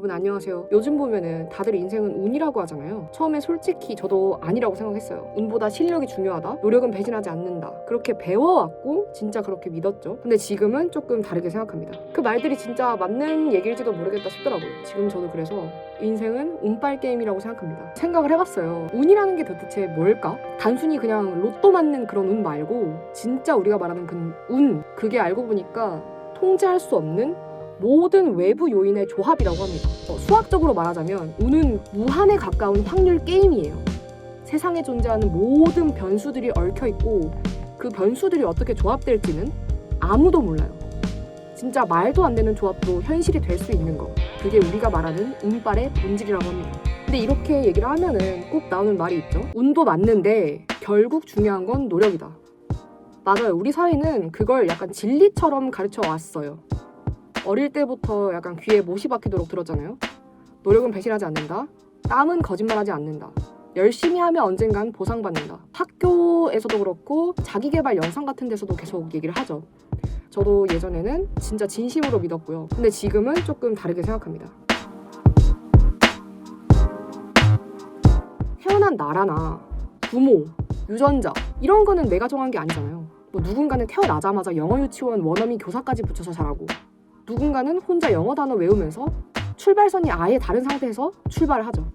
여러분 안녕하세요. 요즘 보면은 다들 인생은 운이라고 하잖아요. 처음에 솔직히 저도 아니라고 생각했어요. 운보다 실력이 중요하다. 노력은 배신하지 않는다. 그렇게 배워왔고 진짜 그렇게 믿었죠. 근데 지금은 조금 다르게 생각합니다. 그 말들이 진짜 맞는 얘기일지도 모르겠다 싶더라고요. 지금 저도 그래서 인생은 운빨 게임이라고 생각합니다. 생각을 해봤어요. 운이라는 게 도대체 뭘까? 단순히 그냥 로또 맞는 그런 운 말고 진짜 우리가 말하는 그 운, 그게 알고 보니까 통제할 수 없는 모든 외부 요인의 조합이라고 합니다. 어, 수학적으로 말하자면 운은 무한에 가까운 확률 게임이에요. 세상에 존재하는 모든 변수들이 얽혀 있고 그 변수들이 어떻게 조합될지는 아무도 몰라요. 진짜 말도 안 되는 조합도 현실이 될 수 있는 거. 그게 우리가 말하는 운빨의 본질이라고 합니다. 근데 이렇게 얘기를 하면은 꼭 나오는 말이 있죠. 운도 맞는데 결국 중요한 건 노력이다. 맞아요. 우리 사회는 그걸 약간 진리처럼 가르쳐 왔어요. 어릴 때부터 약간 귀에 못이 박히도록 들었잖아요. 노력은 배신하지 않는다. 땀은 거짓말하지 않는다. 열심히 하면 언젠간 보상받는다. 학교에서도 그렇고 자기 개발 영상 같은 데서도 계속 얘기를 하죠. 저도 예전에는 진짜 진심으로 믿었고요. 근데 지금은 조금 다르게 생각합니다. 태어난 나라나 부모, 유전자 이런 거는 내가 정한 게 아니잖아요. 뭐 누군가는 태어나자마자 영어 유치원 원어민 교사까지 붙여서 자라고 누군가는 혼자 영어 단어 외우면서 출발선이 아예 다른 상태에서 출발을 하죠.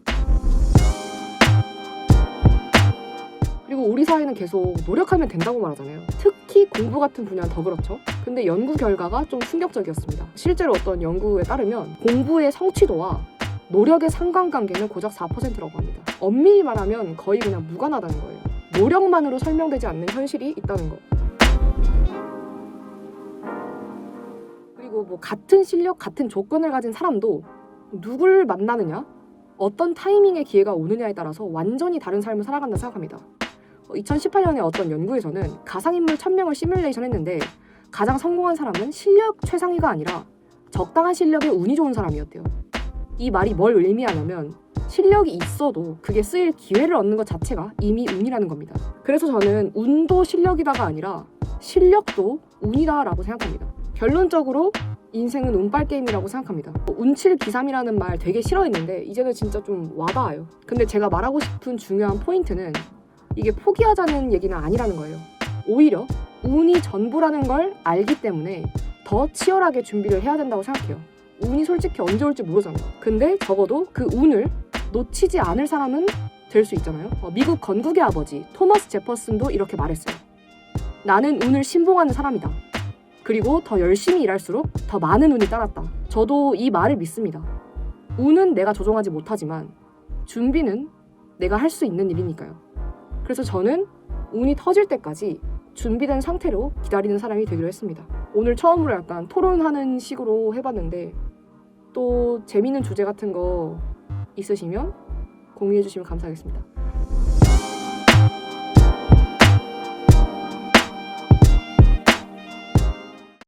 그리고 우리 사회는 계속 노력하면 된다고 말하잖아요. 특히 공부 같은 분야는 더 그렇죠. 근데 연구 결과가 좀 충격적이었습니다. 실제로 어떤 연구에 따르면 공부의 성취도와 노력의 상관관계는 고작 4%라고 합니다. 엄밀히 말하면 거의 그냥 무관하다는 거예요. 노력만으로 설명되지 않는 현실이 있다는 거. 그리고 뭐 같은 실력, 같은 조건을 가진 사람도 누굴 만나느냐, 어떤 타이밍에 기회가 오느냐에 따라서 완전히 다른 삶을 살아간다 생각합니다. 2018년에 어떤 연구에서는 가상인물 1000명을 시뮬레이션 했는데 가장 성공한 사람은 실력 최상위가 아니라 적당한 실력에 운이 좋은 사람이었대요. 이 말이 뭘 의미하냐면 실력이 있어도 그게 쓰일 기회를 얻는 것 자체가 이미 운이라는 겁니다. 그래서 저는 운도 실력이다가 아니라 실력도 운이다라고 생각합니다. 결론적으로 인생은 운빨 게임이라고 생각합니다. 운칠 기삼이라는 말 되게 싫어했는데 이제는 진짜 좀 와닿아요. 근데 제가 말하고 싶은 중요한 포인트는 이게 포기하자는 얘기는 아니라는 거예요. 오히려 운이 전부라는 걸 알기 때문에 더 치열하게 준비를 해야 된다고 생각해요. 운이 솔직히 언제 올지 모르잖아요. 근데 적어도 그 운을 놓치지 않을 사람은 될 수 있잖아요. 어, 미국 건국의 아버지 토머스 제퍼슨도 이렇게 말했어요. 나는 운을 신봉하는 사람이다. 그리고 더 열심히 일할수록 더 많은 운이 따랐다. 저도 이 말을 믿습니다. 운은 내가 조종하지 못하지만 준비는 내가 할 수 있는 일이니까요. 그래서 저는 운이 터질 때까지 준비된 상태로 기다리는 사람이 되기로 했습니다. 오늘 처음으로 약간 토론하는 식으로 해봤는데 또 재밌는 주제 같은 거 있으시면 공유해 주시면 감사하겠습니다.